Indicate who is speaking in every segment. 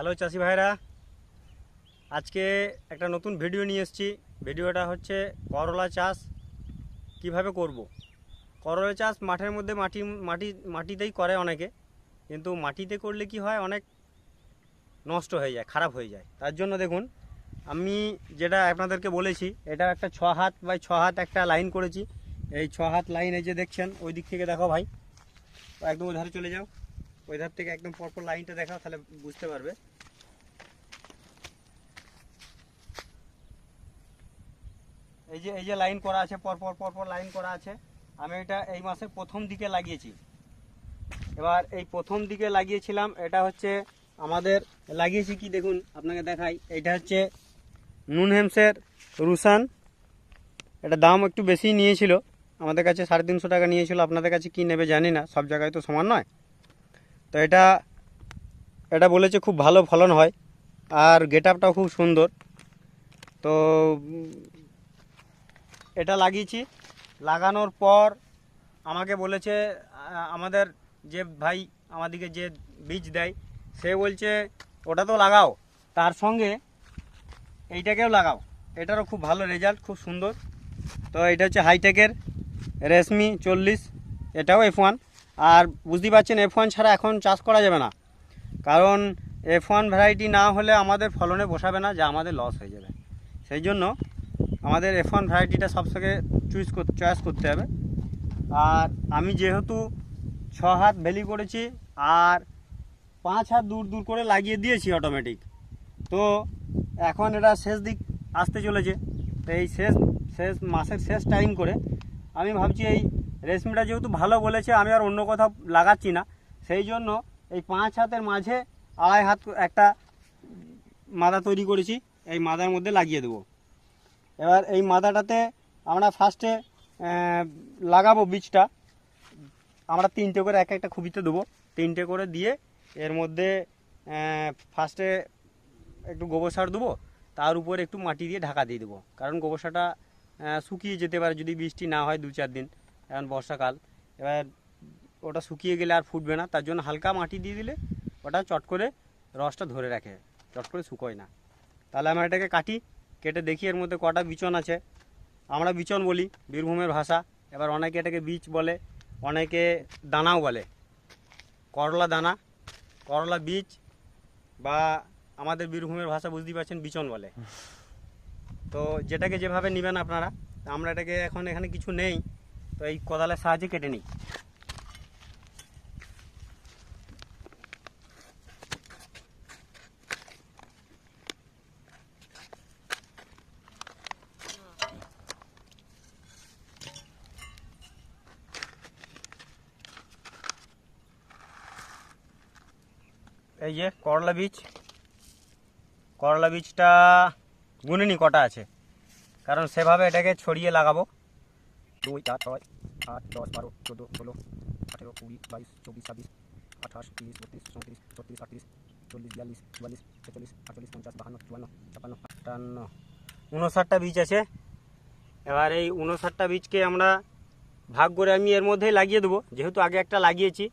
Speaker 1: Hello চাষি ভাইরা। আজকে একটা নতুন ভিডিও নিয়ে এসেছি। ভিডিওটা হচ্ছে করলা চাষ, কীভাবে করব। করলা চাষ মাঠের মধ্যে মাটি মাটি, মাটিতেই করে অনেকে, কিন্তু মাটিতে করলে কি হয়? অনেক নষ্ট হয়ে যায়, খারাপ হয়ে যায়। তার জন্য দেখুন, আমি যেটা আপনাদেরকে বলেছি, এটা একটা ছ হাত বাই ছ হাত একটা লাইন করেছি। এই ছ হাত লাইন এই যে দেখছেন, ওই দিক থেকে দেখো ভাই। একদম ওই ধারে চলে যাও। ওই ধার থেকে একদম পরপর লাইনটা দেখাও, তাহলে বুঝতে পারবে। এই যে এই যে লাইন করা আছে পরপর পরপর লাইন করা আছে, আমি এটা এই মাসের প্রথম দিকে লাগিয়েছি। এবার এই প্রথম দিকে লাগিয়েছিলাম, এটা হচ্ছে আমাদের, লাগিয়েছি কি দেখুন, আপনাকে দেখাই, এটা হচ্ছে নুন হেমসের রুসান। এটা দাম একটু বেশি নিয়েছিল, আমাদের কাছে সাড়ে তিনশো টাকা নিয়েছিল, আপনাদের কাছে কি নেবে জানি না, সব জায়গায় তো সমান নয়। তো এটা এটা বলেছে খুব ভালো ফলন হয়, আর গেট খুব সুন্দর। তো এটা লাগিয়েছি। লাগানোর পর আমাকে বলেছে আমাদের যে ভাই আমাদেরকে যে বীজ দেয়, সে বলছে, ওটা তো লাগাও। তার সঙ্গে এইটাকেও লাগাও। এটারও খুব ভালো রেজাল্ট খুব সুন্দর। তো এটা হচ্ছে হাইটেকের রেশমি চল্লিশ, এটাও এফ ওয়ান আর বুঝতেই পারছেন এফ ওয়ান ছাড়া এখন চাষ করা যাবে না। কারণ এফ ওয়ান ভ্যারাইটি না হলে আমাদের ফলনে বসাবে না, যা আমাদের লস হয়ে যাবে। সেই জন্য আমাদের এফ ওয়ান ভ্যারাইটিটা সবথেকে চুজ চয়েস করতে হবে। আর আমি যেহেতু ছ হাত ভ্যালি করেছি, আর পাঁচ হাত দূর দূর করে লাগিয়ে দিয়েছি অটোমেটিক তো এখন এটা শেষ দিক আসতে চলেছে। তো এই শেষ শেষ মাসের শেষ টাইম করে আমি ভাবছি এই রেশমিটা যেহেতু ভালো বলেছে, আমি আর অন্য কোথাও লাগাচ্ছি না। সেই জন্য এই পাঁচ হাতের মাঝে আড়াই হাত একটা মাদা তৈরি করেছি, এই মাদার মধ্যে লাগিয়ে দেবো। এবার এই মাথাটাতে আমরা ফার্স্টে লাগাবো বীজটা। আমরা তিনটে করে এক একটা খুবিতে দেবো। তিনটে করে দিয়ে এর মধ্যে ফার্স্টে একটু গোবর সার দেবো। তার উপরে একটু মাটি দিয়ে ঢাকা দিয়ে দেবো। কারণ গোবর সারটা শুকিয়ে যেতে পারে যদি বৃষ্টি না হয় দু চার দিন এখন বর্ষাকাল। এবার ওটা শুকিয়ে গেলে আর ফুটবে না। তার জন্য হালকা মাটি দিয়ে দিলে ওটা চট করে রসটা ধরে রাখে। চট করে শুকোয় না। তাহলে আমরা এটাকে কাটি কেটে দেখি এর মধ্যে কটা বিচন আছে। আমরা বিচন বলি, বীরভূমের ভাষা। এবার অনেকে এটাকে বীজ বলে, অনেকে দানাও বলে। করলা দানা, করলা বীজ বা আমাদের বীরভূমের ভাষা বুঝতেই পারছেন, বিচন বলে। তো যেটাকে যেভাবে নেবেন আপনারা, আমরা এটাকে এখন এখানে কিছু নেই, তো এই কোদালের সাহায্যে কেটে নিই। এই যে করলা বীজ। করলা বীজটা গুনে নি কটা আছে? কারণ সেভাবে এটাকে ছড়িয়ে লাগাবো। দুই, চার, ছয়, আট, দশ, বারো, চোদ্দ, ষোলো, আঠেরো, কুড়ি, বাইশ, চব্বিশ, ছাব্বিশ, আঠাশ, তিরিশ, বত্রিশ, চৌত্রিশ, ছত্রিশ আটত্রিশ চল্লিশ, বিয়াল্লিশ, চুয়াল্লিশ, ছেচল্লিশ, আটচল্লিশ, পঞ্চাশ, বাহান্ন, চুয়ান্ন, ছাপান্ন, আটান্ন। উনষাটটা বীজ আছে। এবার এই উনষাটটা বীজকে আমরা ভাগ করে আমি এর মধ্যেই লাগিয়ে দেবো। যেহেতু আগে একটা লাগিয়েছি।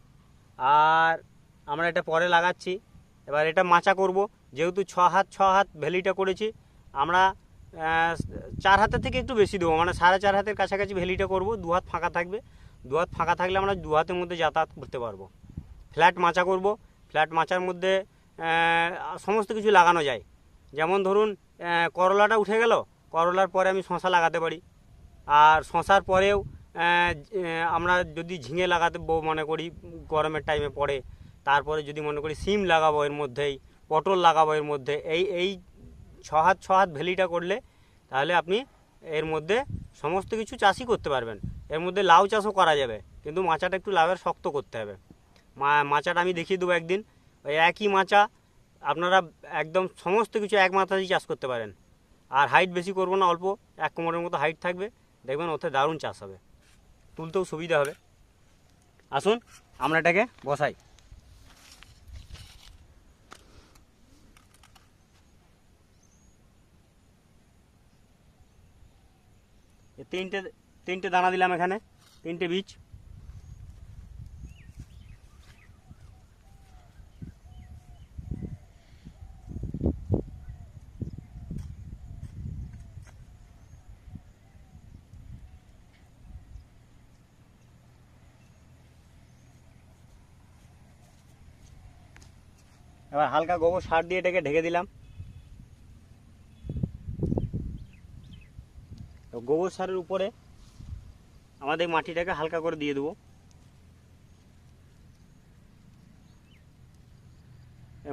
Speaker 1: আর আমরা এটা পরে লাগাচ্ছি। এবার এটা মাচা করব। যেহেতু ছ হাত ছ হাত ভ্যালিটা করেছি, আমরা চার হাতের থেকে একটু বেশি দেবো। মানে সাড়ে চার হাতের কাছাকাছি ভ্যালিটা করব। দু হাত ফাঁকা থাকবে। দু হাত ফাঁকা থাকলে আমরা দু হাতের মধ্যে যাতায়াত করতে পারব। ফ্ল্যাট মাচা করব। ফ্ল্যাট মাচার মধ্যে সমস্ত কিছু লাগানো যায়। যেমন ধরুন করলাটা উঠে গেল। করলার পরে আমি শশা লাগাতে পারি। আর শশার পরেও আমরা যদি ঝিঙে লাগাতে মনে করি, গরমের টাইমে পড়ে তারপরে যদি মনে করি সিম লাগাবো এর মধ্যেই, পটল লাগাবো এর মধ্যে, এই এই ছ হাত ছ হাত ভ্যালিটা করলে তাহলে আপনি এর মধ্যে সমস্ত কিছু চাষই করতে পারবেন। এর মধ্যে লাউ চাষও করা যাবে, কিন্তু মাচাটা একটু লাভের শক্ত করতে হবে। মাচাটা আমি দেখিয়ে দেবো একদিন। ওই একই মাচা আপনারা একদম সমস্ত কিছু এক মাথাতেই চাষ করতে পারেন। আর হাইট বেশি করব না, অল্প এক কোমরের মতো হাইট থাকবে। দেখবেন ওতে দারুণ চাষ হবে। তুলতেও সুবিধা হবে। আসুন, আমরা এটাকে বসাই। তিনটে তিনটে দানা দিলাম এখানে, তিনটে বীজ। এবার হালকা গোবর সার দিয়ে এটাকে ঢেকে দিলাম। গোবর সারের উপরে আমাদের মাটিটাকে হালকা করে দিয়ে দেবো।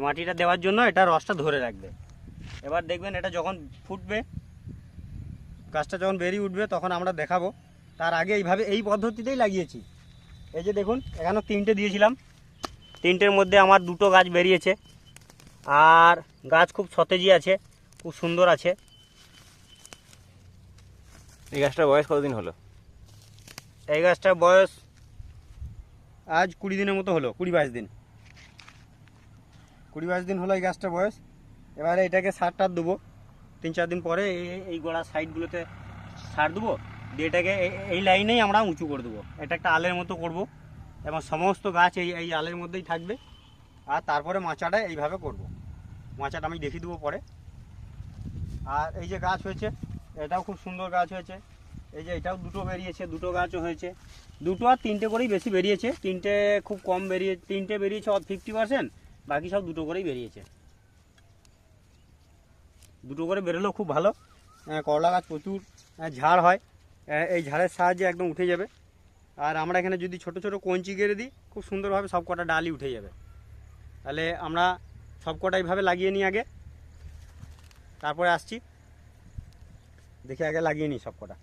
Speaker 1: মাটিটা দেওয়ার জন্য এটা রসটা ধরে রাখবে। এবার দেখবেন এটা যখন ফুটবে, গাছটা যখন বেরিয়ে উঠবে, তখন আমরা দেখাবো। তার আগে এইভাবে এই পদ্ধতিতেই লাগিয়েছি। এই যে দেখুন এখানে তিনটে দিয়েছিলাম। তিনটের মধ্যে আমার দুটো গাছ বেরিয়েছে। আর গাছ খুব সতেজি আছে, খুব সুন্দর আছে।
Speaker 2: এই গাছটার বয়স কতদিন হলো?
Speaker 1: এই গাছটার বয়স আজ কুড়ি দিনের মতো হলো, কুড়ি বাইশ দিন। কুড়ি বাইশ দিন হলো এই গাছটার বয়স। এবারে এটাকে সার টার দেবো। তিন চার দিন পরে এই- গোড়ার সাইডগুলোতে সার দেবো। দিয়ে এটাকে এই লাইনেই আমরা উঁচু করে দেবো। এটা একটা আলের মতো করব। এবং সমস্ত গাছ এই এই আলের মধ্যেই থাকবে। আর তারপরে মাচাটা এইভাবে করব। মাচাটা আমি দেখিয়ে দেবো পরে। আর এই যে গাছ হয়েছে এটাও খুব সুন্দর গাছ হয়েছে। এই যে এটাও দুটো বেরিয়েছে, দুটো গাছও হয়েছে। দুটো আর তিনটে করেই বেশি বেরিয়েছে। তিনটে খুব কম বেরিয়ে, তিনটে বেরিয়েছে ফিফটি পার্সেন্ট বাকি সব দুটো করেই বেরিয়েছে। দুটো করে বেরোলেও খুব ভালো। করলা গাছ প্রচুর ঝাড় হয়। এই ঝাড়ের সাহায্যে একদম উঠে যাবে। আর আমরা এখানে যদি ছোট ছোট কঞ্চি গেড়ে দিই, খুব সুন্দরভাবে সব কটা ডালই উঠে যাবে। তাহলে আমরা সব কটা এইভাবে লাগিয়ে নিই আগে। তারপরে আসছি। দেখে আগে লাগিয়ে নিই সব কটা